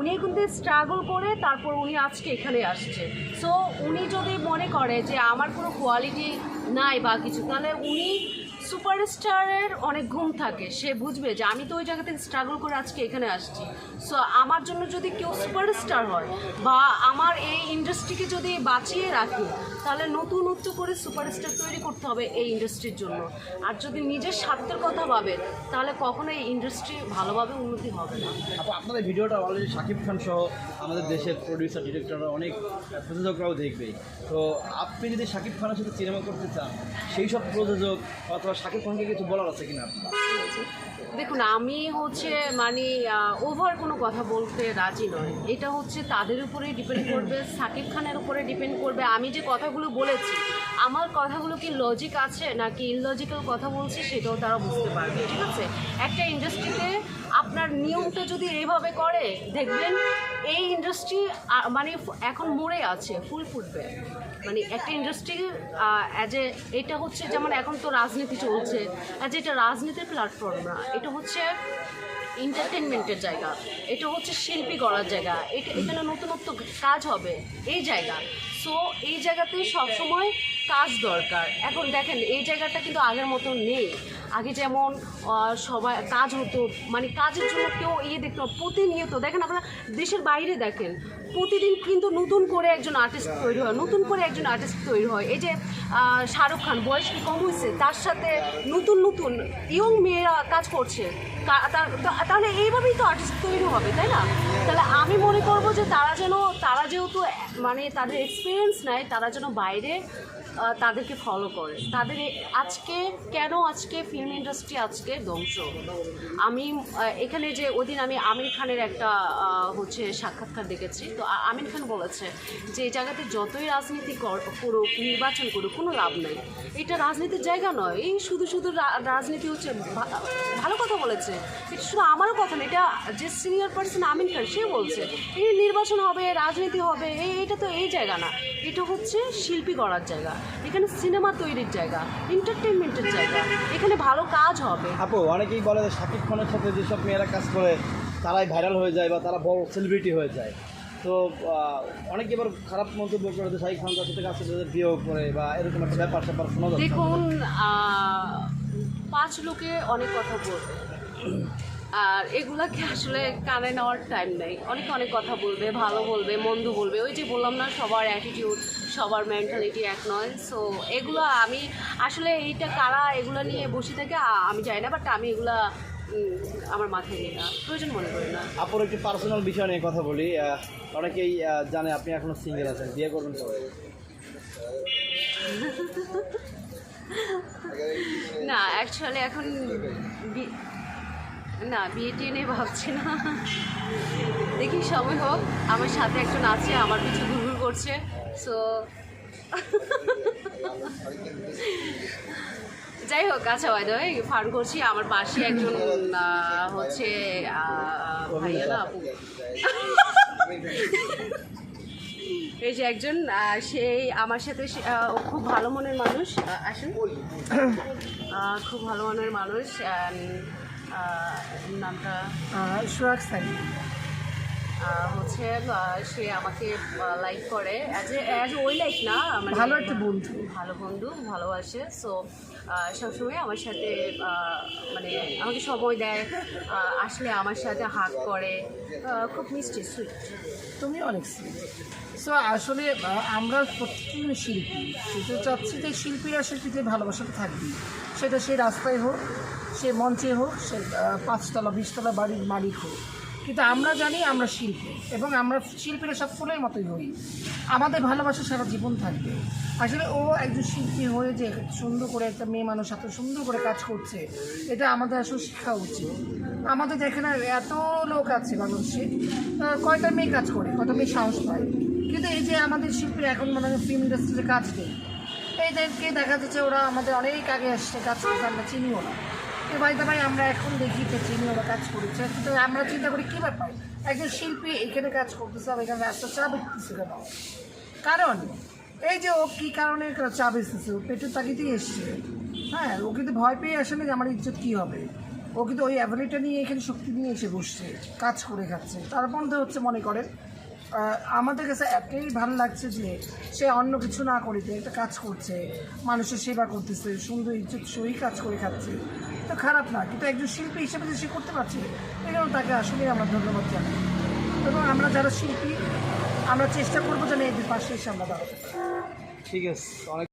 উনি কিন্তু স্ট্রাগল করে তারপর উনি আজকে এখানে আসছে। সো উনি যদি মনে করে যে আমার কোনো কোয়ালিটি নাই বা কিছু, তাহলে উনি সুপারস্টারের অনেক ঘুম থাকে, সে বুঝবে যে আমি তো ওই জায়গা থেকে স্ট্রাগল করে আজকে এখানে আসছি। সো আমার জন্য যদি কেউ সুপারস্টার হয় বা আমার এই ইন্ডাস্ট্রিকে যদি বাঁচিয়ে রাখে, তাহলে নতুনত্ব করে সুপারস্টার তৈরি করতে হবে এই ইন্ডাস্ট্রির জন্য। আর যদি নিজের স্বার্থের কথা ভাবে, তাহলে কখনো এই ইন্ডাস্ট্রি ভালোভাবে উন্নতি হবে না। আপনাদের ভিডিওটা অলরেডি শাকিব খান সহ আমাদের দেশের প্রডিউসার ডিরেক্টররা অনেক প্রযোজকরাও দেখবে। তো আপনি যদি শাকিব খানের সাথে সিনেমা করতে চান, সেই সব প্রযোজক অথবা শাকিব খানকে কিছু বলার আছে কিনা? দেখুন, আমি হচ্ছে মানে ওভার কোনো কথা বলতে রাজি নয় এটা হচ্ছে তাদের উপরে ডিপেন্ড করবে, সাকিব খানের উপরে ডিপেন্ড করবে। আমি যে কথাগুলো বলেছি, আমার কথাগুলো কি লজিক আছে নাকি ইনলজিক্যাল কথা বলছি সেটাও তারা বুঝতে পারবে, ঠিক আছে? একটা ইন্ডাস্ট্রিতে আপনার নিয়মটা যদি এইভাবে করে, দেখবেন এই ইন্ডাস্ট্রি মানে এখন মরে আছে, ফুল ফুটবে। মানে একটা ইন্ডাস্ট্রি অ্যাজ এ এটা হচ্ছে যেমন এখন তো রাজনীতি চলছে অ্যাজ এটা রাজনীতির প্ল্যাটফর্ম না, এটা হচ্ছে এন্টারটেনমেন্টের জায়গা, এটা হচ্ছে শিল্পী করার জায়গা, এটা এখানে নতুনত্ব কাজ হবে, এই জায়গা। সো এই জায়গাতে সবসময় কাজ দরকার। এখন দেখেন, এই জায়গাটা কিন্তু আগের মতো নেই। আগে যেমন সবাই, কাজ হতো মানে কাজের জন্য কেউ ইয়ে দেখতো। প্রতিনিয়ত, দেখেন আপনারা দেশের বাইরে দেখেন, প্রতিদিন কিন্তু নতুন করে একজন আর্টিস্ট তৈরি হয়, নতুন করে একজন আর্টিস্ট তৈরি হয়। এই যে শাহরুখ খান, বয়স কি কম হয়েছে? তার সাথে নতুন নতুন ইয়ং মেয়েরা কাজ করছে। তাহলে এইভাবেই তো আর্টিস্ট তৈরি হবে, তাই না? তাহলে আমি মনে করব যে তারা যেন, তারা যেহেতু মানে তাদের এক্সপিরিয়েন্স নেয়, তারা যেন বাইরে তাদেরকে ফলো করে। তাদের আজকে কেন আজকে ফিল্ম ইন্ডাস্ট্রি আজকে ধ্বংস? আমি এখানে যে ওদিন আমি আমির খানের একটা হচ্ছে সাক্ষাৎকার দেখেছি। তো আমির খান বলেছে যে, এই জায়গাতে যতই রাজনীতি কর- করুক, নির্বাচন করুক, কোনো লাভ নেই। এটা রাজনীতির জায়গা নয়। এই শুধু শুধু রাজনীতি হচ্ছে ভালো কথা বলেছে। এটা শুধু আমারও কথা না, এটা যে সিনিয়র পার্সন আমিন খান, সে বলছে, এই নির্বাচন হবে, রাজনীতি হবে এই এটা তো এই জায়গা না। এটা হচ্ছে শিল্পী করার জায়গা। এখানে সিনেমা তৈরির জায়গা এন্টারটেনমেন্টের জায়গা। এখানে ভালো কাজ হবে। আপু অনেকেই বলে যে শাকিব খানের সাথে যেসব মেয়েরা কাজ করে তারাই ভাইরাল হয়ে যায় বা তারা বড় সেলিব্রিটি হয়ে যায়। তো অনেকে এবার খারাপ মন্তব্য করে যে শাকিব খান তার সাথে কাজ করতে বিয়েও করে বা এরকম একটা ব্যাপার স্যাপার শোনা দেখুন পাঁচ লোকে অনেক কথা বলবে। আর এগুলাকে আসলে কানে নেওয়ার টাইম নেই। অনেকে অনেক কথা বলবে ভালো বলবে মন্দ বলবে। ওই যে বললাম না সবার অ্যাটিটিউড সবার মেন্টালিটি এক নয়। সো এগুলো আমি আসলে এইটা কারা এগুলো নিয়ে বসে থাকে আমি জানি না বাট আমি এগুলা আমার মাথায় নিই না। প্রয়োজন মনে করি না। আপুর একটি পার্সোনাল বিষয় নিয়ে কথা বলি। অনেকেই জানে আপনি এখনও সিঙ্গেল আছেন। বিয়ে করবেন কবে? না অ্যাকচুয়ালি এখন না, বিয়ে টিয়ে নিয়ে ভাবছি না। দেখি, সময় হোক। আমার সাথে একজন আছে, আমার পিছু ঘুরঘুর করছে সো যাই হোক আচ্ছা ভাই দাই ফান করছি আমার পাশে একজন হচ্ছে ভাইয়া না, আপু। এই যে একজন সেই আমার সাথে খুব ভালো মনের মানুষ আসুন। খুব ভালো মনের মানুষ নামটা সোহাগ সাই আহ, হচ্ছে সে আমাকে লাইক করে। অ্যাজ এ অ্যাজ ওই লাইক না মানে ভালো একটা বন্ধু। ভালো বন্ধু ভালোবাসে সো সবসময় আমার সাথে মানে আমাকে সময় দেয় আসলে আমার সাথে হাত করে। খুব মিষ্টি সুইট তুমি অনেক সো আসলে আমরা প্রত্যেকজন শিল্পী। সেটা চাচ্ছি যে শিল্পীরা শিল্পীদের ভালোবাসাটা থাকবে সেটা সে রাস্তায় হোক সে মঞ্চে হোক সে পাঁচতলা বিশতলা বাড়ির মালিক হোক। কিন্তু আমরা জানি আমরা শিল্পী এবং আমরা শিল্পীরা সব ফুলের মতোই হই। আমাদের ভালোবাসা সারা জীবন থাকবে। আসলে ও একজন শিল্পী হয়ে যে সুন্দর করে একটা মেয়ে মানুষ এত সুন্দর করে কাজ করছে, এটা আমাদের আসলে শেখা উচিত। আমাদের আর এত লোক আছে বাংলাদেশে কয়টা মেয়ে কাজ করে, কয়টা মেয়ে সাহস পায়। কিন্তু এই যে আমাদের শিল্পীরা এখন মানে ফিল্ম ইন্ডাস্ট্রিতে কাজ নেই। এইদেরকে দেখা যাচ্ছে ওরা আমাদের অনেক আগে আসছে কাজ করতে আমরা চিনিও না। এ ভাই ভাই আমরা এখন দেখি যে চিনি ওরা কাজ করেছে। কিন্তু আমরা চিন্তা করি, কী ব্যাপার? একজন শিল্পী এখানে কাজ করতেছে আর এখানে রাস্তা চা বেচতেছে কেন? কারণ, এই যে ও কী কারণে চা বেচতেছে, ও পেটের তাগিতেই এসছে। হ্যাঁ ও কিন্তু ভয় পেয়ে আসলে যে আমার ইজ্জত কী হবে। ও কিন্তু ওই অ্যাবিলিটি নিয়ে এখানে শক্তি নিয়ে এসে বসছে, কাজ করে খাচ্ছে। তার মধ্যে হচ্ছে, মনে করেন আমাদের কাছে এতই ভালো লাগছে যে সে অন্য কিছু না করিতে একটা কাজ করছে। মানুষের সেবা করতেছে, সুন্দর ইজ্জত সই কাজ করে খাচ্ছে। তো খারাপ না, কিন্তু একজন শিল্পী হিসেবে যে সে করতে পারছে এই জন্য তাকে আসলেই আমরা ধন্যবাদ জানাই। এবং আমরা যারা শিল্পী, আমরা চেষ্টা করব যেন এদের পাশে এসে আমরা দাঁড়াতে ঠিক আছে, অনেক